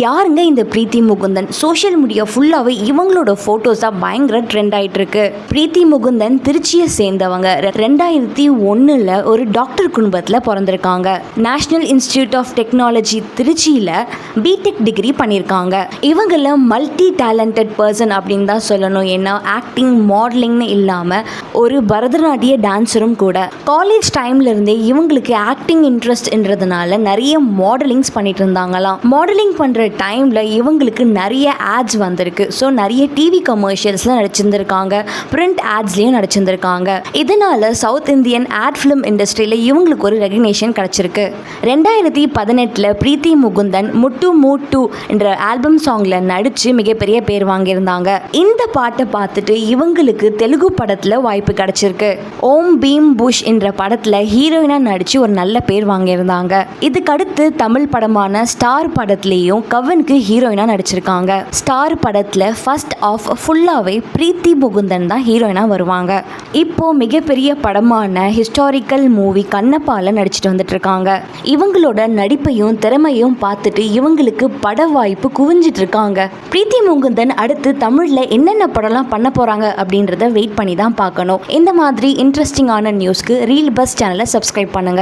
யாருங்க இந்த பிரீத்தி Mukundan? Social media ஃபுல்லாகவே இவங்களோட ஃபோட்டோஸ் தான் பயங்கர ட்ரெண்ட் ஆகிட்டு இருக்கு பிரீத்தி முகுந்தன் திருச்சியை சேர்ந்தவங்க. ரெண்டாயிரத்தி ஒன்றில் ஒரு டாக்டர் குடும்பத்தில் பிறந்திருக்காங்க. நேஷ்னல் இன்ஸ்டிடியூட் ஆஃப் டெக்னாலஜி திருச்சியில் பிடெக் டிகிரி பண்ணியிருக்காங்க. இவங்கள மல்டி டேலண்டட் பர்சன் அப்படின்னு தான் சொல்லணும். ஏன்னா ஆக்டிங் மாடலிங்னு இல்லாமல் ஒரு பரதநாட்டிய டான்ஸரும் கூட. காலேஜ் டைம்லேருந்தே இவங்களுக்கு ஆக்டிங் இன்ட்ரெஸ்ட்ன்றதுனால நிறைய மாடலிங்ஸ் பண்ணிட்டு இருந்தாங்களாம். மாடலிங் பண்ணுற டைமில் இவங்களுக்கு நிறைய ஆட்ஸ் வந்திருக்கு. ஸோ நிறைய டிவி கமர்ஷியல்ஸில் நடிச்சிருந்துருக்காங்க. பிரிண்ட் ஆட்ஸ்லேயும் நடிச்சிருந்துருக்காங்க. இதனால் சவுத் இந்தியன் ஆட் ஃபிலிம் இண்டஸ்ட்ரியில் இவங்களுக்கு ஒரு ரெகக்னேஷன் கிடச்சிருக்கு. ரெண்டாயிரத்தி பதினெட்டில் பிரீத்தி முகுந்தன் முட்டு மூட்டு என்ற ஆல்பம் சாங்கில் நடித்து மிகப்பெரிய பேர் வாங்கியிருந்தாங்க. இந்த பாட்டை பார்த்துட்டு இவங்களுக்கு தெலுங்கு படத்தில் வாய்ப்பு கிடச்சிருக்கு. ஓம் பீம் புஷ் என்ற படத்தில் ஹீரோயினாக நடித்து ஒரு நல்ல பேர் வாங்கியிருந்தாங்க. இதுக்கடுத்து தமிழ் படமான ஸ்டார் படத்துலேயும் கவனுக்கு ஹீரோயினாக நடிச்சிருக்காங்க. ஸ்டார் படத்தில் ஃபர்ஸ்ட் ஆஃப் ஃபுல்லாகவே பிரீத்தி முகுந்தன் தான் ஹீரோயினாக வருவாங்க. இப்போ மிகப்பெரிய படமான ஹிஸ்டாரிக்கல் மூவி கண்ணப்பால நடிச்சிட்டு வந்துட்டு இருக்காங்க இவங்களோட நடிப்பையும் திறமையும் பார்த்துட்டு இவங்களுக்கு பட வாய்ப்பு குவிஞ்சிட்டு இருக்காங்க பிரீத்தி முகுந்தன் அடுத்து தமிழில் என்னென்ன படம்லாம் பண்ண போகிறாங்க அப்படின்றத வெயிட் பண்ணி தான் பார்க்கணும். இந்த மாதிரி இன்ட்ரெஸ்டிங்கான நியூஸ்க்கு ரீல் பஸ் சேனலை சப்ஸ்கிரைப் பண்ணுங்கள்